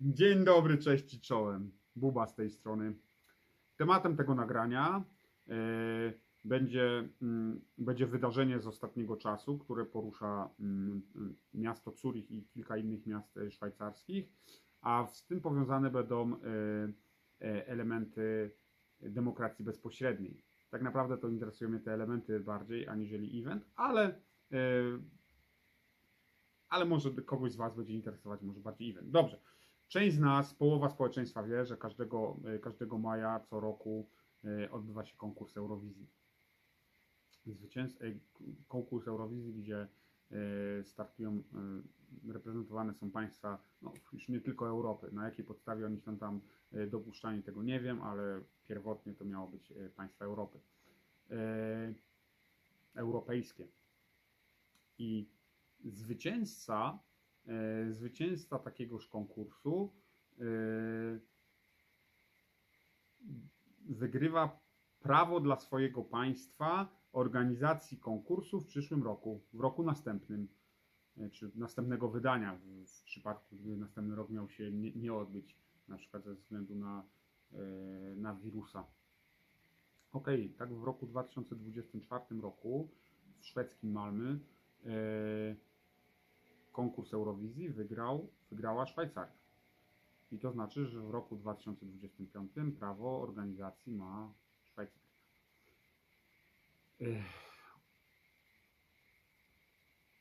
Dzień dobry, cześć i czołem. Buba z tej strony. Tematem tego nagrania e, będzie, mm, będzie wydarzenie z ostatniego czasu, które porusza mm, miasto Zurich i kilka innych miast e, szwajcarskich, a z tym powiązane będą e, elementy demokracji bezpośredniej. Tak naprawdę to interesują mnie te elementy bardziej aniżeli event, ale e, ale może kogoś z Was będzie interesować może bardziej event. Dobrze. Część z nas, połowa społeczeństwa wie, że każdego, e, każdego maja co roku e, odbywa się konkurs Eurowizji. Zwycięz... e, Konkurs Eurowizji, gdzie startują, reprezentowane są państwa, no już nie tylko Europy. Na jakiej podstawie oni są tam dopuszczani, tego nie wiem, ale pierwotnie to miało być państwa Europy. Europejskie. I zwycięzca, zwycięzca takiegoż konkursu e, wygrywa prawo dla swojego państwa organizacji konkursu w przyszłym roku, w roku następnym, e, czy następnego wydania, w, przypadku gdyby następny rok miał się nie, nie odbyć, na przykład ze względu na, e, na wirusa. Ok, tak w roku 2024 roku w szwedzkim Malmy e, konkurs Eurowizji wygrał, wygrała Szwajcaria. I to znaczy, że w roku 2025 prawo organizacji ma Szwajcaria.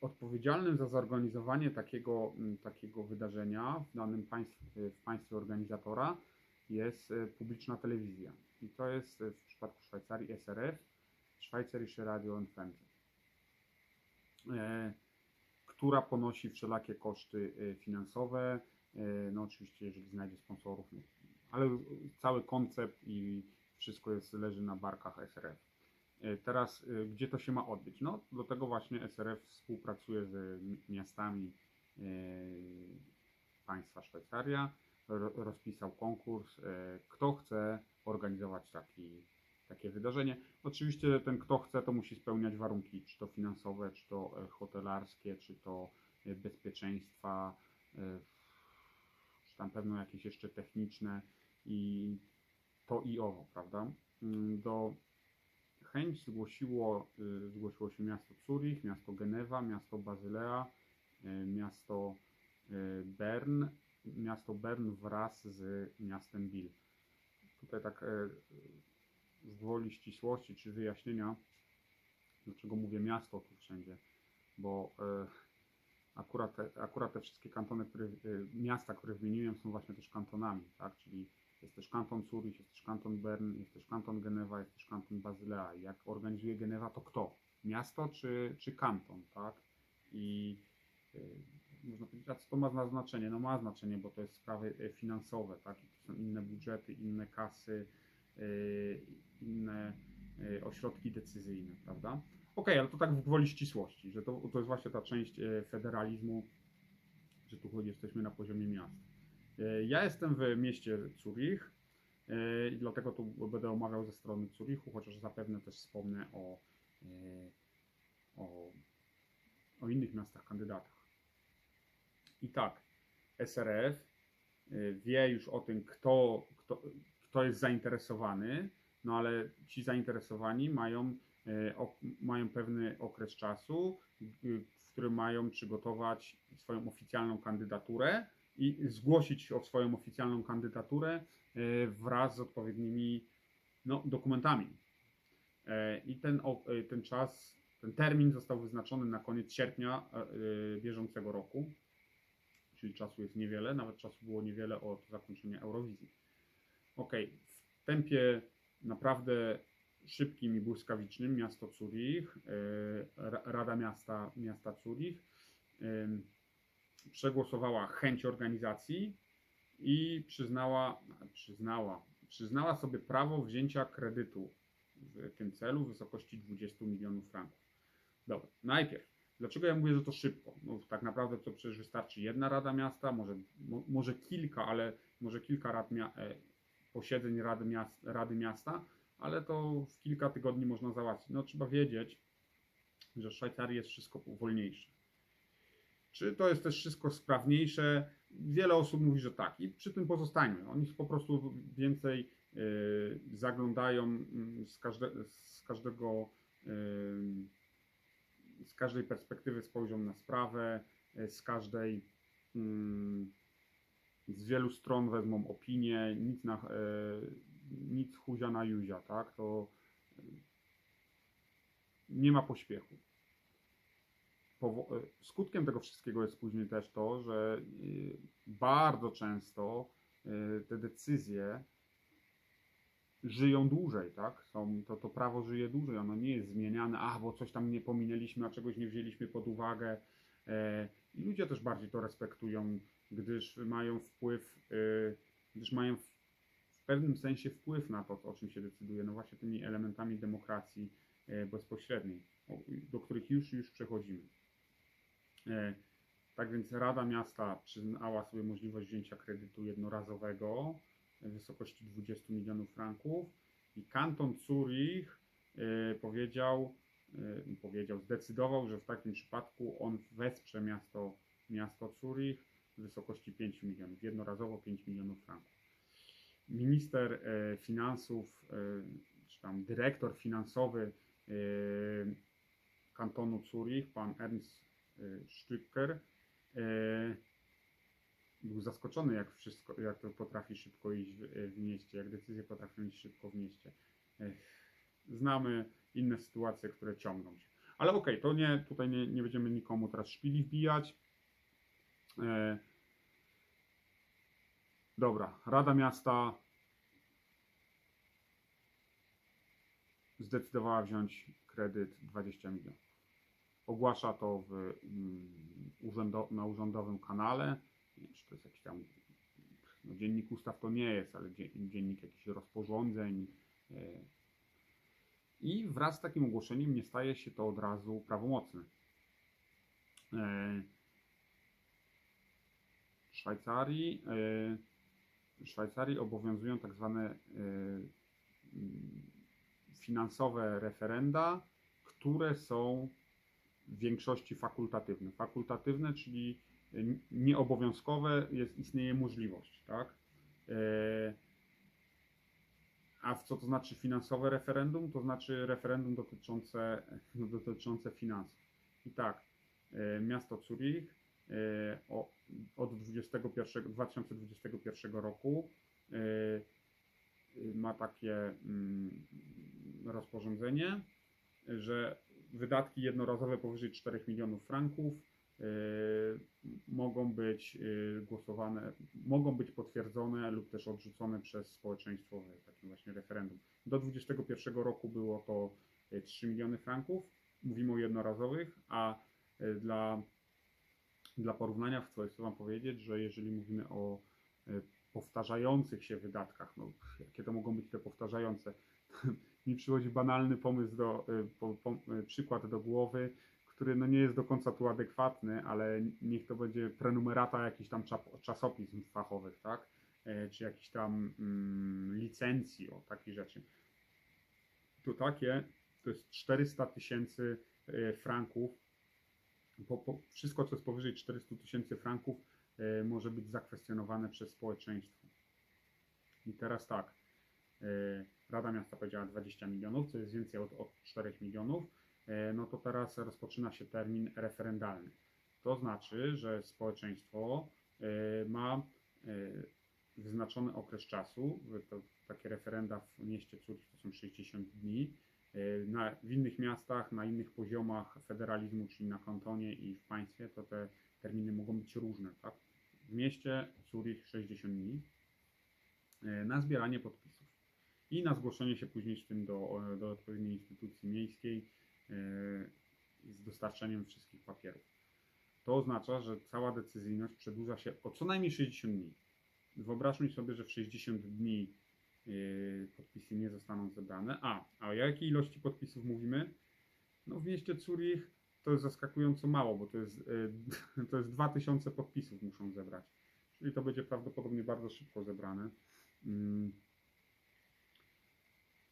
Odpowiedzialnym za zorganizowanie takiego, takiego wydarzenia w danym państwie, w państwie organizatora jest e, publiczna telewizja. I to jest e, w przypadku Szwajcarii SRF, Schweizerische Radio und Fernsehen. Która ponosi wszelakie koszty e, finansowe, e, no oczywiście jeżeli znajdzie sponsorów, no, ale cały koncept i wszystko jest, leży na barkach SRF. E, Teraz, gdzie to się ma odbyć? No, do tego właśnie SRF współpracuje z miastami państwa Szwajcaria, ro, rozpisał konkurs, kto chce organizować taki, takie wydarzenie. Oczywiście ten kto chce, to musi spełniać warunki, czy to finansowe, czy to e, hotelarskie, czy to e, bezpieczeństwa, e, czy tam pewno jakieś jeszcze techniczne i to i owo, prawda? Mm, Do chęć zgłosiło, y, zgłosiło się miasto Zurich, miasto Genewa, miasto Bazylea, miasto Bern, miasto Bern wraz z miastem Biel. Tutaj tak z gwoli ścisłości czy wyjaśnienia, dlaczego mówię miasto tu wszędzie, bo e, akurat te, akurat te wszystkie kantony, które, e, miasta, które wymieniłem są właśnie też kantonami, tak, czyli jest też kanton Zurich, jest też kanton Bern, jest też kanton Genewa, jest też kanton Bazylea. Jak organizuje Genewa, to kto? Miasto czy, czy kanton, tak? I y, można powiedzieć, a co to ma znaczenie? No ma znaczenie, bo to jest sprawy finansowe, tak? I to są inne budżety, inne kasy, inne y, ośrodki decyzyjne, prawda? Okej, ale to tak w gwoli ścisłości, że to, to jest właśnie ta część y, federalizmu, że tu chodzi, jesteśmy na poziomie miasta. E, Ja jestem w mieście Zurich i dlatego tu będę omawiał ze strony Zurichu, chociaż zapewne też wspomnę o, o, o innych miastach kandydatach. I tak, SRF wie już o tym, kto, kto, kto jest zainteresowany, no ale ci zainteresowani mają, e, mają pewny okres czasu, w którym mają przygotować swoją oficjalną kandydaturę i zgłosić o swoją oficjalną kandydaturę e, wraz z odpowiednimi no, dokumentami. E, I ten, ten czas, ten termin został wyznaczony na koniec sierpnia bieżącego roku, czyli czasu jest niewiele, nawet czasu było niewiele od zakończenia Eurowizji. Ok, w tempie naprawdę szybkim i błyskawicznym miasto Zurich, e, Ra- Rada Miasta, miasta Zurich przegłosowała chęć organizacji i przyznała, przyznała, przyznała sobie prawo wzięcia kredytu w tym celu w wysokości 20 milionów franków. Dobra, najpierw, dlaczego ja mówię, że to szybko? No, tak naprawdę to przecież wystarczy jedna rada miasta, może, mo, może kilka, ale może kilka rad mia, e, posiedzeń rady, miast, rady miasta, ale to w kilka tygodni można załatwić. No trzeba wiedzieć, że w Szwajcarii jest wszystko wolniejsze. Czy to jest też wszystko sprawniejsze? wiele osób mówi, że tak i przy tym pozostajmy. Oni po prostu więcej y, zaglądają mm, z, każde, z każdego y, z każdej perspektywy spojrzą na sprawę, y, z każdej mm, z wielu stron wezmą opinię, nic na y, nic chuzia na juzia, tak? To y, nie ma pośpiechu. Y, skutkiem tego wszystkiego jest później też to, że bardzo często te decyzje żyją dłużej, tak? Są, to, to prawo żyje dłużej, ono nie jest zmieniane, a bo coś tam nie pominęliśmy, a czegoś nie wzięliśmy pod uwagę. E, I ludzie też bardziej to respektują, gdyż mają wpływ, y, gdyż mają w, pewnym sensie wpływ na to, o czym się decyduje, no właśnie tymi elementami demokracji e, bezpośredniej, do których już, już przechodzimy. E, Tak więc Rada Miasta przyznała sobie możliwość wzięcia kredytu jednorazowego w wysokości 20 milionów franków i kanton Zurich powiedział, powiedział, zdecydował, że w takim przypadku on wesprze miasto, miasto Zurich w wysokości 5 milionów, jednorazowo 5 milionów franków. Minister e, finansów, e, czy tam dyrektor finansowy e, kantonu Zurich, pan Ernst Stücker, był zaskoczony, jak wszystko, jak to potrafi szybko iść w, mieście, jak decyzje potrafią iść szybko w mieście. Znamy inne sytuacje, które ciągną się. Ale okej, to nie, tutaj nie, nie będziemy nikomu teraz szpili wbijać. E, dobra, Rada Miasta zdecydowała wziąć kredyt 20 milionów. Ogłasza to w, mm, na urzędowym kanale. Nie wiem, czy to jest jakiś tam no, dziennik ustaw to nie jest, ale dzie, dziennik jakichś rozporządzeń. E, I wraz z takim ogłoszeniem nie staje się to od razu prawomocne. Szwajcarii, w Szwajcarii obowiązują tak zwane e, mm, finansowe referenda, które są w większości fakultatywne. Fakultatywne, czyli nieobowiązkowe, jest, istnieje możliwość, tak? E, A co to znaczy finansowe referendum? To znaczy referendum dotyczące, dotyczące finansów. I tak, miasto Zurich od 21, 2021 roku e, ma takie mm, rozporządzenie, że wydatki jednorazowe powyżej 4 milionów franków mogą być głosowane, mogą być potwierdzone lub też odrzucone przez społeczeństwo w takim właśnie referendum. Do 2021 roku było to y, 3 miliony franków, mówimy o jednorazowych, a dla, dla porównania chcę Wam powiedzieć, że jeżeli mówimy o y, powtarzających się wydatkach, no jakie to mogą być te powtarzające, mi przychodzi banalny pomysł do, y, po, po, y, przykład do głowy, który no nie jest do końca tu adekwatny, ale niech to będzie prenumerata jakichś tam czasopism fachowych, tak? E, Czy jakichś tam mm, licencji, o takich rzeczy. To takie, to jest 400 tysięcy e, franków. Po, po, wszystko, co jest powyżej 400 tysięcy franków, e, może być zakwestionowane przez społeczeństwo. I teraz tak, e, Rada Miasta powiedziała 20 milionów, co jest więcej od, od 4 milionów, e, no to teraz rozpoczyna się termin referendalny. To znaczy, że społeczeństwo e, ma e, wyznaczony okres czasu, to, takie referenda w mieście Zurich to są 60 dni, na, w innych miastach, na innych poziomach federalizmu, czyli na kantonie i w państwie, to te terminy mogą być różne. Tak? W mieście Zurich 60 dni e, na zbieranie podpisów i na zgłoszenie się później z tym do, do odpowiedniej instytucji miejskiej e, z dostarczeniem wszystkich papierów. To oznacza, że cała decyzyjność przedłuża się o co najmniej 60 dni. Wyobraźmy sobie, że w 60 dni e, podpisy nie zostaną zebrane. A, a o jakiej ilości podpisów mówimy? No w mieście Zurich to jest zaskakująco mało, bo to jest, e, to jest 2000 podpisów muszą zebrać. Czyli to będzie prawdopodobnie bardzo szybko zebrane. Mm.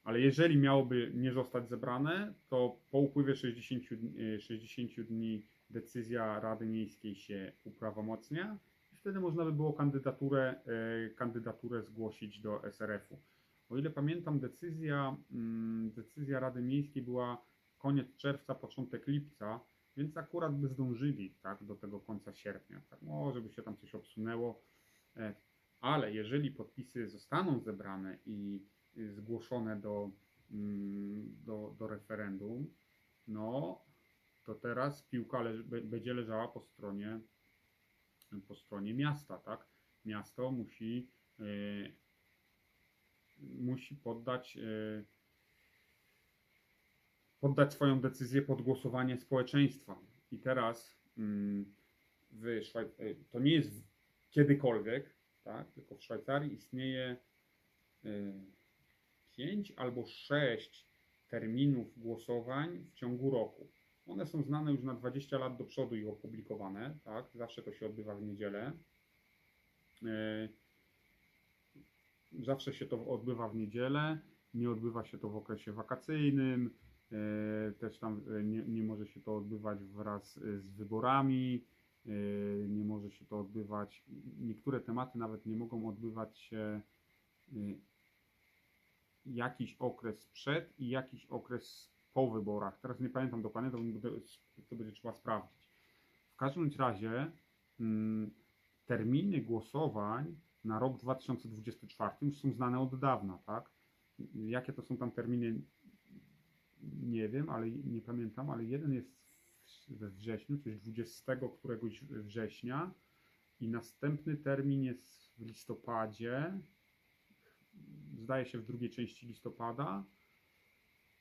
Ale jeżeli miałoby nie zostać zebrane, to po upływie 60, dni- e, 60 dni decyzja Rady Miejskiej się uprawomocnia. Wtedy można by było kandydaturę, e, kandydaturę zgłosić do SRF-u. O ile pamiętam, decyzja, mm, decyzja Rady Miejskiej była koniec czerwca, początek lipca, więc akurat by zdążyli tak, do tego końca sierpnia. Tak, może by się tam coś obsunęło, e, ale jeżeli podpisy zostaną zebrane i y, zgłoszone do, mm, do, do referendum, no to teraz piłka leży, będzie leżała po stronie, po stronie miasta, tak? Miasto musi, e, musi poddać, e, poddać swoją decyzję pod głosowanie społeczeństwa. I teraz Szwaj- e, to nie jest kiedykolwiek, tak? tylko w Szwajcarii istnieje e, pięć albo sześć terminów głosowań w ciągu roku. One są znane już na 20 lat do przodu i opublikowane, tak? Zawsze to się odbywa w niedzielę. E, Zawsze się to odbywa w niedzielę, nie odbywa się to w okresie wakacyjnym, e, też tam e, nie, nie może się to odbywać wraz z wyborami, nie może się to odbywać, niektóre tematy nawet nie mogą odbywać się jakiś okres przed i jakiś okres po wyborach. Teraz nie pamiętam dokładnie, to, to będzie trzeba sprawdzić. W każdym razie mm, terminy głosowań na rok 2024 już są znane od dawna, tak? Jakie to są tam terminy, nie wiem, ale nie pamiętam, ale jeden jest we wrześniu, coś 20 któregoś września i następny termin jest w listopadzie, zdaje się w drugiej części listopada,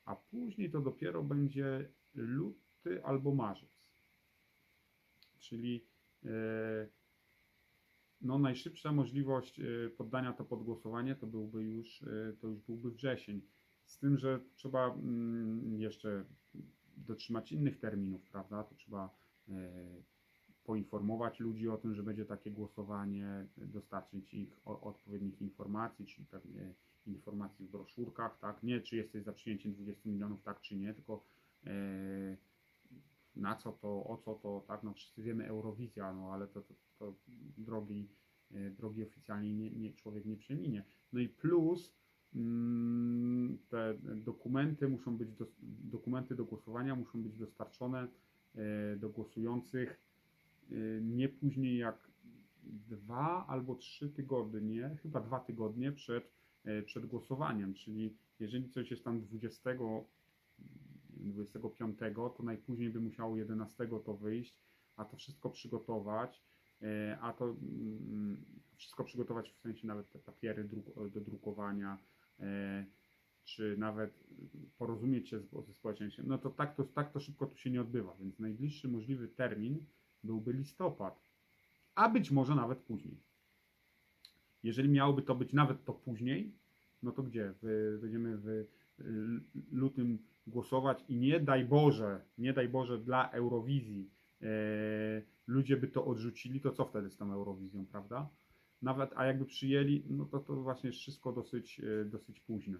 a później to dopiero będzie luty albo marzec. Czyli e, no, najszybsza możliwość e, poddania to pod głosowanie to byłby już, e, to już byłby wrzesień. Z tym, że trzeba mm, jeszcze dotrzymać innych terminów, prawda? To trzeba poinformować ludzi o tym, że będzie takie głosowanie, dostarczyć ich odpowiednich informacji, czyli pewnie informacji w broszurkach, tak? Nie czy jesteś za przyjęciem 20 milionów, tak czy nie, tylko e, na co to, o co to, tak? No wszyscy wiemy Eurowizja, no ale to, to, to drogi, e, drogi oficjalnie nie, nie, człowiek nie przeminie. No i plus mm, te dokumenty muszą być, dos, dokumenty do głosowania muszą być dostarczone e, do głosujących e, nie później jak dwa albo trzy tygodnie, chyba dwa tygodnie przed, przed głosowaniem, czyli jeżeli coś jest tam 20, 25, to najpóźniej by musiało 11 to wyjść, a to wszystko przygotować, e, a to mm, wszystko przygotować w sensie nawet te papiery do drukowania, e, czy nawet porozumieć się ze społeczeństwem, no to tak, to tak to szybko tu się nie odbywa, więc najbliższy możliwy termin byłby listopad, a być może nawet później. Jeżeli miałoby to być nawet to później, no to gdzie? W, będziemy w y, lutym głosować i nie daj Boże, nie daj Boże dla Eurowizji e, ludzie by to odrzucili, to co wtedy z tą Eurowizją, prawda? Nawet, a jakby przyjęli, no to to właśnie jest wszystko dosyć, e, dosyć późne.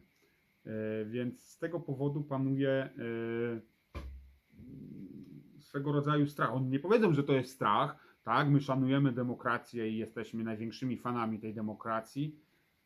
E, więc z tego powodu panuje e, swego rodzaju strach. Oni nie powiedzą, że to jest strach, tak? My szanujemy demokrację i jesteśmy największymi fanami tej demokracji,